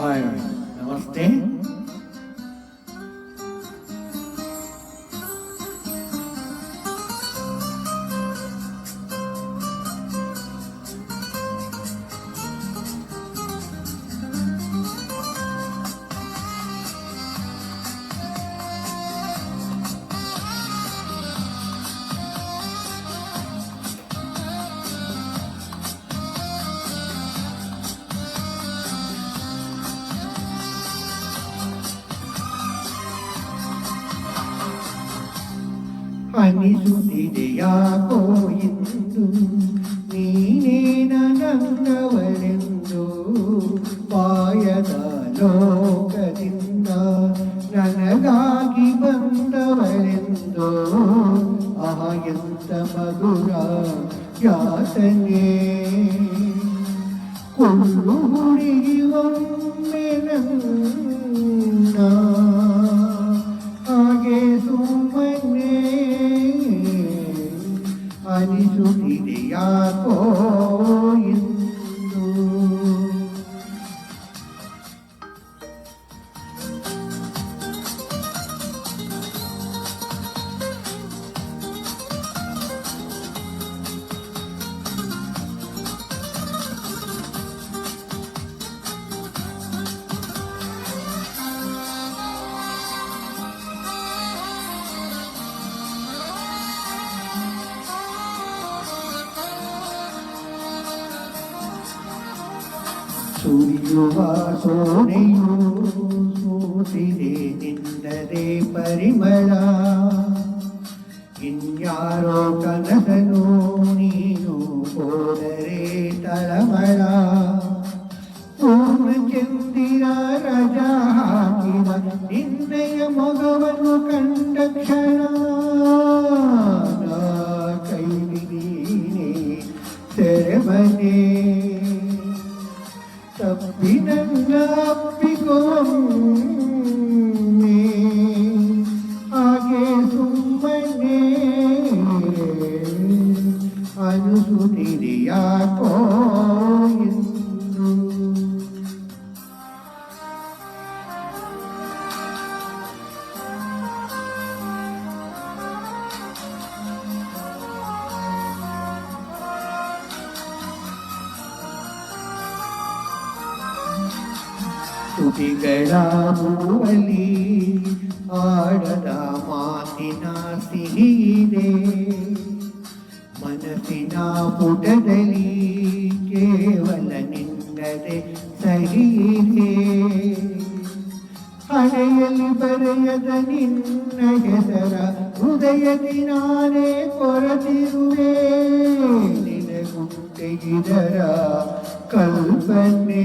はい。ಅನಿಸುತ್ತಿದೆಯಾಕೋಯಿತು ನೀನೇ ನನ್ನವನೆಂದು ಪಾಯದ ಲೋಕದಿಂದ ನನಗಾಗಿ ಬಂದವನೆಂದು ಆಹ ಎಂತ ಮಧುರ ಯಾತನೆ ಕೊಂಡು ಹುಡುಗಿ ಒಮ್ಮೆನಂದು സൂര്യോവാസോണയോ സൂതിരേ നിന്ദരേ പരിമള ഇഞ്ഞാരോ കനകനോ നീയോ കോലരേ തലമള പൂർണ്ണചന്ദ്ര രജാകിവ നിന്നയ മകവನು ಕಂಡ ಕ್ಷಣ ಕೈ ತೆರೆ ಮನೆ ദിനങ്ങളപ്പിക്കും ತುಟಿಗಳಾಮೂವಲಿ ಆಡದ ಮಾತಿನ ಸಿಹಿದೆ ಮನಸ್ಸಿನ ಪುಟದಲ್ಲಿ ಕೇವಲ ನಿನ್ನದೆ ಸಹಿದೆ ಹಣೆಯಲ್ಲಿ ಬರೆಯದ ನಿನ್ನ ಹೆಸರ ಹೃದಯದಿ ನಾನೇ ಕೊರತಿರುವೆ ನಿನಗುಂಟೆಗಿದರ ಕಲ್ಪನೆ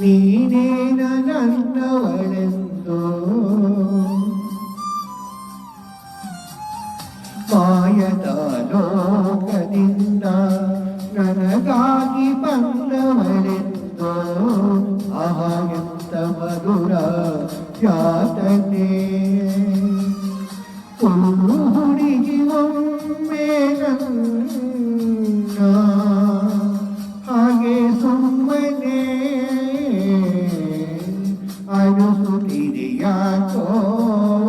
ನೀನೇ ನನ್ನವಳೆಂದು ಮಾಯದ ಲೋಕದಿಂದ ನನಗಾಗಿ ಬಂದವಳೆಂದು ಆಹ ಎಂತ ಮಧುರ ಯಾತನೆ ফিরিয়া চল